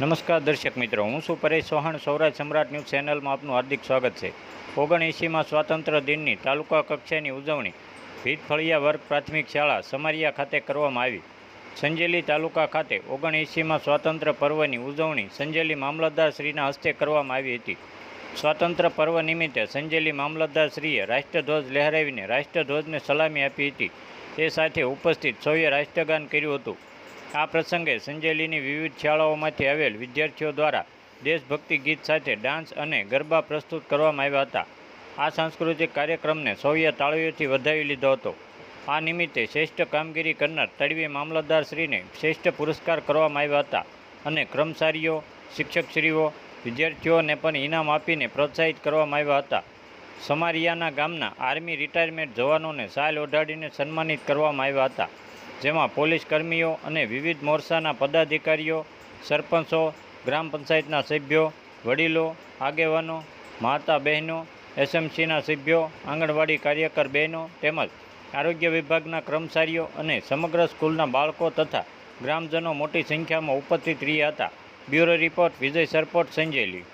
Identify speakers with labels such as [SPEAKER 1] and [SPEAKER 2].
[SPEAKER 1] નમસ્કાર દર્શક મિત્રો, હું છું પરેશ ચૌહાણ સૌરાજ સમ્રાટ ન્યૂઝ ચેનલમાં આપનું હાર્દિક સ્વાગત છે. ઓગણએંસીમાં સ્વાતંત્ર્ય દિનની તાલુકા કક્ષાની ઉજવણી ભીતફળિયા વર્ગ પ્રાથમિક શાળા સમરિયા ખાતે કરવામાં આવી. સંજેલી તાલુકા ખાતે ઓગણએંસીમાં સ્વાતંત્ર્ય પર્વની ઉજવણી સંજેલી મામલતદાર શ્રીના હસ્તે કરવામાં આવી હતી. સ્વાતંત્ર્ય પર્વ નિમિત્તે સંજેલી મામલતદાર શ્રીએ રાષ્ટ્રધ્વજ લહેરાવીને રાષ્ટ્રધ્વજને સલામી આપી હતી. તે સાથે ઉપસ્થિત સૌએ રાષ્ટ્રગાન કર્યું હતું. આ પ્રસંગે સંજેલીની વિવિધ શાળાઓમાંથી આવેલ વિદ્યાર્થીઓ દ્વારા દેશભક્તિ ગીત સાથે ડાન્સ અને ગરબા પ્રસ્તુત કરવામાં આવ્યા હતા. આ સાંસ્કૃતિક કાર્યક્રમને સૌએ તાળીઓથી વધાવી લીધો હતો. આ નિમિત્તે શ્રેષ્ઠ કામગીરી કરનાર તડવી મામલતદારશ્રીને શ્રેષ્ઠ પુરસ્કાર કરવામાં આવ્યા હતા અને કર્મચારીઓ, શિક્ષકશ્રીઓ, વિદ્યાર્થીઓને પણ ઇનામ આપીને પ્રોત્સાહિત કરવામાં આવ્યા હતા. સમારિયાના ગામના આર્મી રિટાયરમેન્ટ જવાનોને સાલ ઓઢાડીને સન્માનિત કરવામાં આવ્યા હતા. જેમાં પોલીસ કર્મીઓ અને વિવિધ મોરચાના પદાધિકારીઓ, સરપંચો, ગ્રામ પંચાયતના સભ્યો, વડીલો, આગેવાનો, માતા બહેનો, એસએમસીના સભ્યો, આંગણવાડી કાર્યકર બહેનો તેમજ આરોગ્ય વિભાગના કર્મચારીઓ અને સમગ્ર સ્કૂલના બાળકો તથા ગ્રામજનો મોટી સંખ્યામાં ઉપસ્થિત રહ્યા હતા. Bureau report Vijay Sarpot Sanjeli.